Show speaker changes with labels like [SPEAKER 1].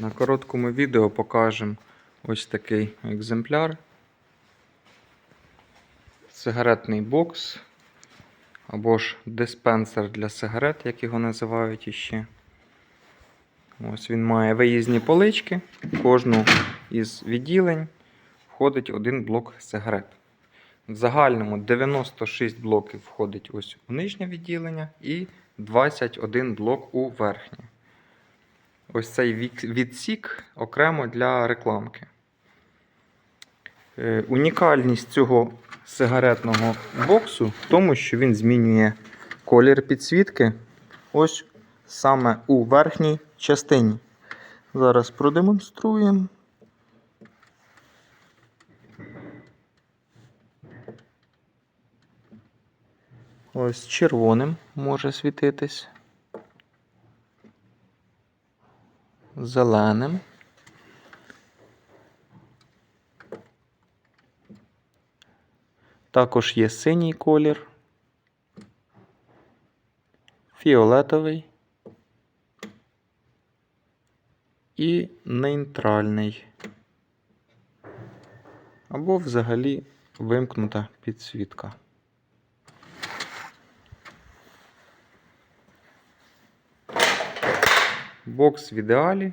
[SPEAKER 1] На короткому відео покажемо ось такий екземпляр. Сигаретний бокс або ж диспенсер для сигарет, як його називають іще. Ось він має виїзні полички. В кожну із відділень входить один блок сигарет. В загальному 96 блоків входить ось у нижнє відділення і 21 блок у верхнє. Ось цей відсік окремо для рекламки. Е, Унікальність цього сигаретного боксу в тому, що він змінює колір підсвітки ось саме у верхній частині. Зараз продемонструємо. Ось червоним може світитись. Зеленим. Також є синій колір, фіолетовий і нейтральний. Або взагалі вимкнута підсвітка. Бокс в ідеалі.